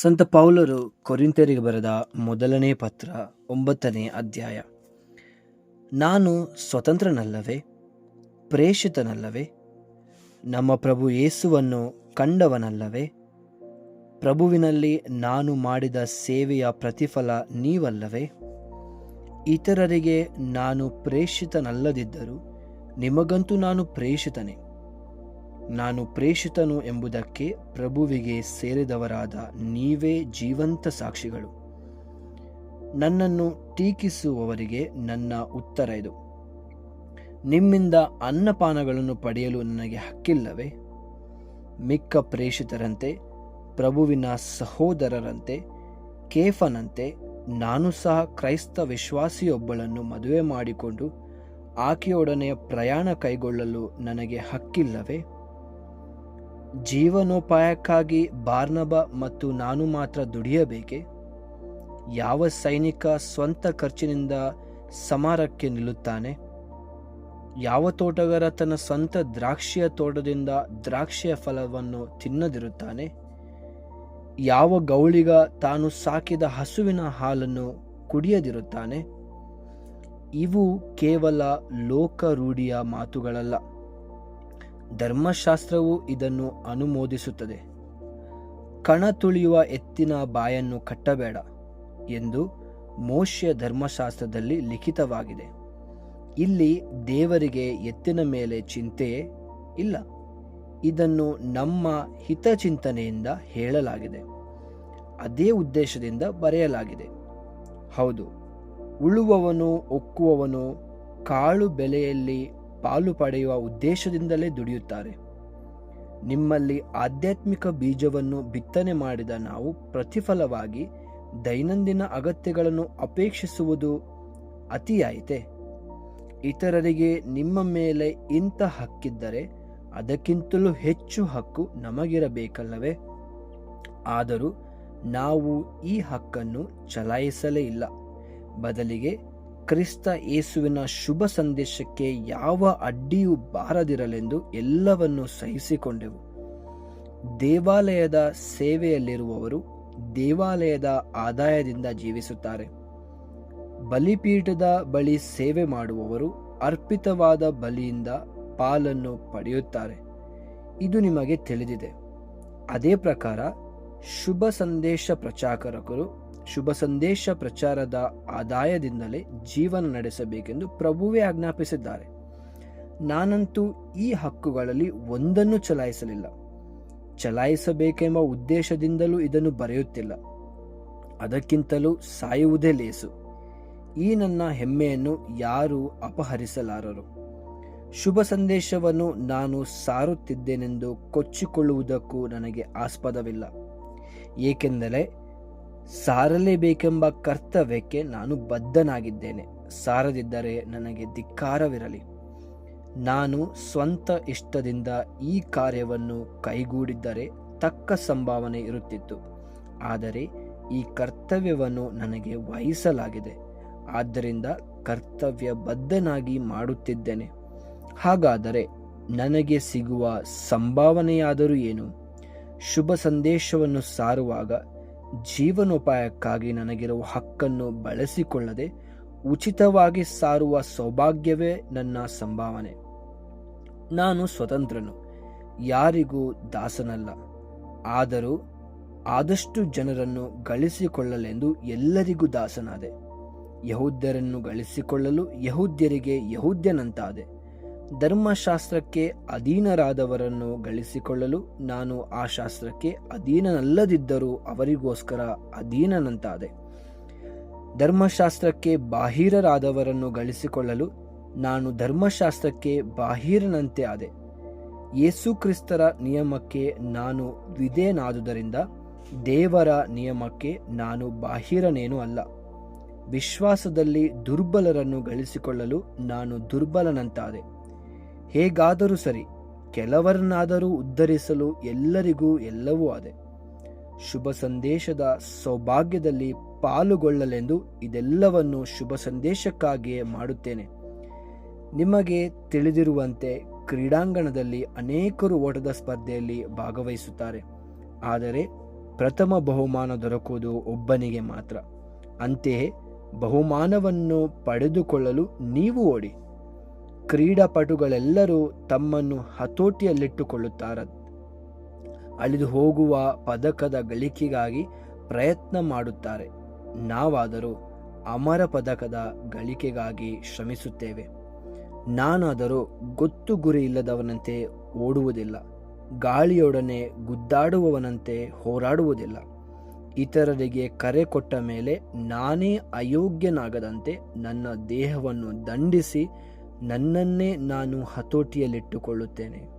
ಸಂತ ಪೌಲರು ಕೊರಿಂತೆರಿಗೆ ಬರೆದ ಮೊದಲನೇ ಪತ್ರ ಒಂಬತ್ತನೇ ಅಧ್ಯಾಯ. ನಾನು ಸ್ವತಂತ್ರನಲ್ಲವೇ? ಪ್ರೇಷಿತನಲ್ಲವೇ? ನಮ್ಮ ಪ್ರಭು ಯೇಸುವನ್ನು ಕಂಡವನಲ್ಲವೇ? ಪ್ರಭುವಿನಲ್ಲಿ ನಾನು ಮಾಡಿದ ಸೇವೆಯ ಪ್ರತಿಫಲ ನೀವಲ್ಲವೇ? ಇತರರಿಗೆ ನಾನು ಪ್ರೇಷಿತನಲ್ಲದಿದ್ದರೂ ನಿಮಗಂತೂ ನಾನು ಪ್ರೇಷಿತನೇ. ನಾನು ಪ್ರೇಷಿತನು ಎಂಬುದಕ್ಕೆ ಪ್ರಭುವಿಗೆ ಸೇರಿದವರಾದ ನೀವೇ ಜೀವಂತ ಸಾಕ್ಷಿಗಳು. ನನ್ನನ್ನು ಟೀಕಿಸುವವರಿಗೆ ನನ್ನ ಉತ್ತರ ಇದು. ನಿಮ್ಮಿಂದ ಅನ್ನಪಾನಗಳನ್ನು ಪಡೆಯಲು ನನಗೆ ಹಕ್ಕಿಲ್ಲವೇ? ಮಿಕ್ಕ ಪ್ರೇಷಿತರಂತೆ, ಪ್ರಭುವಿನ ಸಹೋದರರಂತೆ, ಕೇಫನಂತೆ ನಾನು ಸಹ ಕ್ರೈಸ್ತ ವಿಶ್ವಾಸಿಯೊಬ್ಬಳನ್ನು ಮದುವೆ ಮಾಡಿಕೊಂಡು ಆಕೆಯೊಡನೆ ಪ್ರಯಾಣ ಕೈಗೊಳ್ಳಲು ನನಗೆ ಹಕ್ಕಿಲ್ಲವೇ? ಜೀವನೋಪಾಯಕ್ಕಾಗಿ ಬಾರ್ನಬ ಮತ್ತು ನಾನು ಮಾತ್ರ ದುಡಿಯಬೇಕೆ? ಯಾವ ಸೈನಿಕ ಸ್ವಂತ ಖರ್ಚಿನಿಂದ ಸಮಾರಕ್ಕೆ ನಿಲ್ಲುತ್ತಾನೆ? ಯಾವ ತೋಟಗಾರ ತನ್ನ ಸ್ವಂತ ದ್ರಾಕ್ಷಿಯ ತೋಟದಿಂದ ದ್ರಾಕ್ಷಿಯ ಫಲವನ್ನು ತಿನ್ನದಿರುತ್ತಾನೆ? ಯಾವ ಗೌಳಿಗ ತಾನು ಸಾಕಿದ ಹಸುವಿನ ಹಾಲನ್ನು ಕುಡಿಯದಿರುತ್ತಾನೆ? ಇವು ಕೇವಲ ಲೋಕರೂಢಿಯ ಮಾತುಗಳಲ್ಲ. ಧರ್ಮಶಾಸ್ತ್ರವು ಇದನ್ನು ಅನುಮೋದಿಸುತ್ತದೆ. ಕಣ ತುಳಿಯುವ ಎತ್ತಿನ ಬಾಯನ್ನು ಕಟ್ಟಬೇಡ ಎಂದು ಮೋಶ್ಯ ಧರ್ಮಶಾಸ್ತ್ರದಲ್ಲಿ ಲಿಖಿತವಾಗಿದೆ. ಇಲ್ಲಿ ದೇವರಿಗೆ ಎತ್ತಿನ ಮೇಲೆ ಚಿಂತೆಯೇ ಇಲ್ಲ. ಇದನ್ನು ನಮ್ಮ ಹಿತಚಿಂತನೆಯಿಂದ ಹೇಳಲಾಗಿದೆ. ಅದೇ ಉದ್ದೇಶದಿಂದ ಬರೆಯಲಾಗಿದೆ. ಹೌದು, ಉಳುವವನು ಒಕ್ಕುವವನು ಕಾಳು ಬೆಲೆಯಲ್ಲಿ ಪಾಲು ಪಡೆಯುವ ಉದ್ದೇಶದಿಂದಲೇ ದುಡಿಯುತ್ತಾರೆ. ನಿಮ್ಮಲ್ಲಿ ಆಧ್ಯಾತ್ಮಿಕ ಬೀಜವನ್ನು ಬಿತ್ತನೆ ಮಾಡಿದ ನಾವು ಪ್ರತಿಫಲವಾಗಿ ದೈನಂದಿನ ಅಗತ್ಯಗಳನ್ನು ಅಪೇಕ್ಷಿಸುವುದು ಅತಿಯಾಯಿತೆ. ಇತರರಿಗೆ ನಿಮ್ಮ ಮೇಲೆ ಇಂಥ ಹಕ್ಕಿದ್ದರೆ ಅದಕ್ಕಿಂತಲೂ ಹೆಚ್ಚು ಹಕ್ಕು ನಮಗಿರಬೇಕಲ್ಲವೇ? ಆದರೂ ನಾವು ಈ ಹಕ್ಕನ್ನು ಚಲಾಯಿಸಲೇ ಇಲ್ಲ. ಬದಲಿಗೆ ಕ್ರಿಸ್ತ ಯೇಸುವಿನ ಶುಭ ಸಂದೇಶಕ್ಕೆ ಯಾವ ಅಡ್ಡಿಯೂ ಬಾರದಿರಲೆಂದು ಎಲ್ಲವನ್ನೂ ಸಹಿಸಿಕೊಂಡೆವು. ದೇವಾಲಯದ ಸೇವೆಯಲ್ಲಿರುವವರು ದೇವಾಲಯದ ಆದಾಯದಿಂದ ಜೀವಿಸುತ್ತಾರೆ. ಬಲಿಪೀಠದ ಬಳಿ ಸೇವೆ ಮಾಡುವವರು ಅರ್ಪಿತವಾದ ಬಲಿಯಿಂದ ಪಾಲನ್ನು ಪಡೆಯುತ್ತಾರೆ. ಇದು ನಿಮಗೆ ತಿಳಿದಿದೆ. ಅದೇ ಪ್ರಕಾರ ಶುಭ ಸಂದೇಶ ಪ್ರಚಾರಕರು ಶುಭ ಸಂದೇಶ ಪ್ರಚಾರದ ಆದಾಯದಿಂದಲೇ ಜೀವನ ನಡೆಸಬೇಕೆಂದು ಪ್ರಭುವೇ ಆಜ್ಞಾಪಿಸಿದ್ದಾರೆ. ನಾನಂತೂ ಈ ಹಕ್ಕುಗಳಲ್ಲಿ ಒಂದನ್ನು ಚಲಾಯಿಸಲಿಲ್ಲ. ಚಲಾಯಿಸಬೇಕೆಂಬ ಉದ್ದೇಶದಿಂದಲೂ ಇದನ್ನು ಬರೆಯುತ್ತಿಲ್ಲ. ಅದಕ್ಕಿಂತಲೂ ಸಾಯುವುದೇ ಲೇಸು. ಈ ನನ್ನ ಹೆಮ್ಮೆಯನ್ನು ಯಾರೂ ಅಪಹರಿಸಲಾರರು. ಶುಭ ಸಂದೇಶವನ್ನು ನಾನು ಸಾರುತ್ತಿದ್ದೇನೆಂದು ಕೊಚ್ಚಿಕೊಳ್ಳುವುದಕ್ಕೂ ನನಗೆ ಆಸ್ಪದವಿಲ್ಲ. ಏಕೆಂದರೆ ಸಾರಲೇಬೇಕೆಂಬ ಕರ್ತವ್ಯಕ್ಕೆ ನಾನು ಬದ್ಧನಾಗಿದ್ದೇನೆ. ಸಾರದಿದ್ದರೆ ನನಗೆ ಧಿಕ್ಕಾರವಿರಲಿ. ನಾನು ಸ್ವಂತ ಇಷ್ಟದಿಂದ ಈ ಕಾರ್ಯವನ್ನು ಕೈಗೂಡಿದ್ದರೆ ತಕ್ಕ ಸಂಭಾವನೆ ಇರುತ್ತಿತ್ತು. ಆದರೆ ಈ ಕರ್ತವ್ಯವನ್ನು ನನಗೆ ವಹಿಸಲಾಗಿದೆ. ಆದ್ದರಿಂದ ಕರ್ತವ್ಯ ಬದ್ಧನಾಗಿ ಮಾಡುತ್ತಿದ್ದೇನೆ. ಹಾಗಾದರೆ ನನಗೆ ಸಿಗುವ ಸಂಭಾವನೆಯಾದರೂ ಏನು? ಶುಭ ಸಂದೇಶವನ್ನು ಸಾರುವಾಗ ಜೀವನೋಪಾಯಕ್ಕಾಗಿ ನನಗಿರುವ ಹಕ್ಕನ್ನು ಬಳಸಿಕೊಳ್ಳದೆ ಉಚಿತವಾಗಿ ಸಾರುವ ಸೌಭಾಗ್ಯವೇ ನನ್ನ ಸಂಭಾವನೆ. ನಾನು ಸ್ವತಂತ್ರನು, ಯಾರಿಗೂ ದಾಸನಲ್ಲ. ಆದರೂ ಆದಷ್ಟು ಜನರನ್ನು ಗಳಿಸಿಕೊಳ್ಳಲೆಂದು ಎಲ್ಲರಿಗೂ ದಾಸನಾದೆ. ಯಹೂದ್ಯರನ್ನು ಗಳಿಸಿಕೊಳ್ಳಲು ಯಹೂದ್ಯರಿಗೆ ಯಹೂದ್ಯನಂತಾದೆ. ಧರ್ಮಶಾಸ್ತ್ರಕ್ಕೆ ಅಧೀನರಾದವರನ್ನು ಗಳಿಸಿಕೊಳ್ಳಲು ನಾನು ಆ ಶಾಸ್ತ್ರಕ್ಕೆ ಅಧೀನನಲ್ಲದಿದ್ದರೂ ಅವರಿಗೋಸ್ಕರ ಅಧೀನನಂತಾದೆ. ಧರ್ಮಶಾಸ್ತ್ರಕ್ಕೆ ಬಾಹಿರರಾದವರನ್ನು ಗಳಿಸಿಕೊಳ್ಳಲು ನಾನು ಧರ್ಮಶಾಸ್ತ್ರಕ್ಕೆ ಬಾಹಿರನಂತೆ ಆದೆ. ಯೇಸು ಕ್ರಿಸ್ತರ ನಿಯಮಕ್ಕೆ ನಾನು ವಿಧೇನಾದುದರಿಂದ ದೇವರ ನಿಯಮಕ್ಕೆ ನಾನು ಬಾಹಿರನೇನೂ ಅಲ್ಲ. ವಿಶ್ವಾಸದಲ್ಲಿ ದುರ್ಬಲರನ್ನು ಗಳಿಸಿಕೊಳ್ಳಲು ನಾನು ದುರ್ಬಲನಂತಾದೆ. ಹೇಗಾದರೂ ಸರಿ, ಕೆಲವರನ್ನಾದರೂ ಉದ್ಧರಿಸಲು ಎಲ್ಲರಿಗೂ ಎಲ್ಲವೂ ಅದೇ. ಶುಭ ಸಂದೇಶದ ಸೌಭಾಗ್ಯದಲ್ಲಿ ಪಾಲುಗೊಳ್ಳಲೆಂದು ಇದೆಲ್ಲವನ್ನು ಶುಭ ಸಂದೇಶಕ್ಕಾಗಿಯೇ ಮಾಡುತ್ತೇನೆ. ನಿಮಗೆ ತಿಳಿದಿರುವಂತೆ ಕ್ರೀಡಾಂಗಣದಲ್ಲಿ ಅನೇಕರು ಓಟದ ಸ್ಪರ್ಧೆಯಲ್ಲಿ ಭಾಗವಹಿಸುತ್ತಾರೆ. ಆದರೆ ಪ್ರಥಮ ಬಹುಮಾನ ದೊರಕುವುದು ಒಬ್ಬನಿಗೆ ಮಾತ್ರ. ಅಂತೆಯೇ ಬಹುಮಾನವನ್ನು ಪಡೆದುಕೊಳ್ಳಲು ನೀವು ಓಡಿ. ಕ್ರೀಡಾಪಟುಗಳೆಲ್ಲರೂ ತಮ್ಮನ್ನು ಹತೋಟಿಯಲ್ಲಿಟ್ಟುಕೊಳ್ಳುತ್ತಾರೆ. ಅಳಿದು ಹೋಗುವ ಪದಕದ ಗಳಿಕೆಗಾಗಿ ಪ್ರಯತ್ನ ಮಾಡುತ್ತಾರೆ. ನಾವಾದರೂ ಅಮರ ಪದಕದ ಗಳಿಕೆಗಾಗಿ ಶ್ರಮಿಸುತ್ತೇವೆ. ನಾನಾದರೂ ಗೊತ್ತು ಗುರಿ ಇಲ್ಲದವನಂತೆ ಓಡುವುದಿಲ್ಲ. ಗಾಳಿಯೊಡನೆ ಗುದ್ದಾಡುವವನಂತೆ ಹೋರಾಡುವುದಿಲ್ಲ. ಇತರರಿಗೆ ಕರೆ ಕೊಟ್ಟ ಮೇಲೆ ನಾನೇ ಅಯೋಗ್ಯನಾಗದಂತೆ ನನ್ನ ದೇಹವನ್ನು ದಂಡಿಸಿ ನನ್ನನ್ನೇ ನಾನು ಹತೋಟಿಯಲ್ಲಿಟ್ಟುಕೊಳ್ಳುತ್ತೇನೆ.